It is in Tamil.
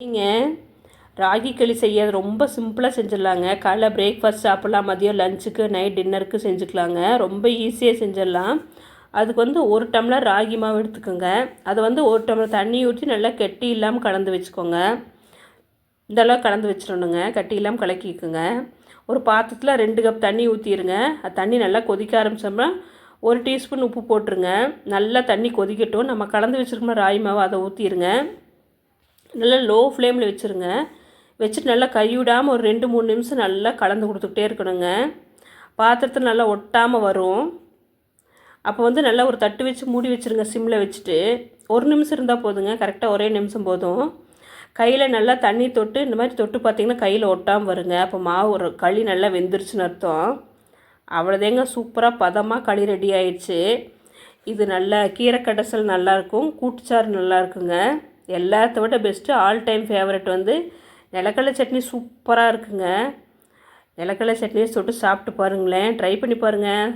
நீங்கள் ராகி களி செய்ய ரொம்ப சிம்பிளாக செஞ்சிடலாங்க. காலைல பிரேக்ஃபாஸ்ட் சாப்பிட்லாம் மதியம் லஞ்சுக்கு நைட் டின்னருக்கு செஞ்சுக்கலாங்க. ரொம்ப ஈஸியாக செஞ்சிடலாம். அதுக்கு வந்து ஒரு டம்ளர் ராகி மாவு எடுத்துக்கோங்க. அதை வந்து ஒரு டம்ளர் தண்ணி ஊற்றி நல்லா கெட்டி இல்லாமல் கலந்து வச்சுக்கோங்க. இந்தளவு கலந்து வச்சிடணுங்க. கட்டி இல்லாமல் கலக்கிக்குங்க. ஒரு பாத்திரத்தில் ரெண்டு கப் தண்ணி ஊற்றிடுங்க அது தண்ணி நல்லா கொதிக்க ஆரம்பிச்சோம்னா ஒரு டீஸ்பூன் உப்பு போட்டுருங்க. நல்லா தண்ணி கொதிக்கட்டும். நம்ம கலந்து வச்சுருக்கோம்னா ராகி மாவு அதை ஊற்றிடுங்க நல்லா லோ ஃப்ளேமில் வச்சுருங்க. வச்சுட்டு நல்லா கைவிடாமல் ஒரு ரெண்டு மூணு நிமிஷம் நல்லா கலந்து கொடுத்துக்கிட்டே இருக்கணுங்க. பாத்திரத்தில் நல்லா ஒட்டாமல் வரும். அப்போ வந்து நல்லா ஒரு தட்டு வச்சு மூடி வச்சுருங்க சிம்மில் வச்சுட்டு. ஒரு நிமிஷம் இருந்தால் போதுங்க. கரெக்டாக ஒரே நிமிஷம் போதும். கையில் நல்லா தண்ணி தொட்டு இந்த மாதிரி தொட்டு பார்த்திங்கன்னா கையில் ஒட்டாமல் வருங்க. அப்போ மாவு ஒரு களி நல்லா வெந்துருச்சுன்னு அர்த்தம். அவ்வளோதேங்க சூப்பராக பதமாக களி ரெடி ஆயிடுச்சு. இது நல்லா கீரை கடைசல் நல்லாயிருக்கும் கூட்டுச்சாறு நல்லா இருக்குங்க. எல்லாத்த விட பெஸ்ட்டு ஆல் டைம் ஃபேவரட் வந்து நிலக்கடலை சட்னி சூப்பராக இருக்குங்க. நிலக்கடலை சட்னியை தொட்டு சாப்பிட்டு பாருங்களேன். ட்ரை பண்ணி பாருங்கள்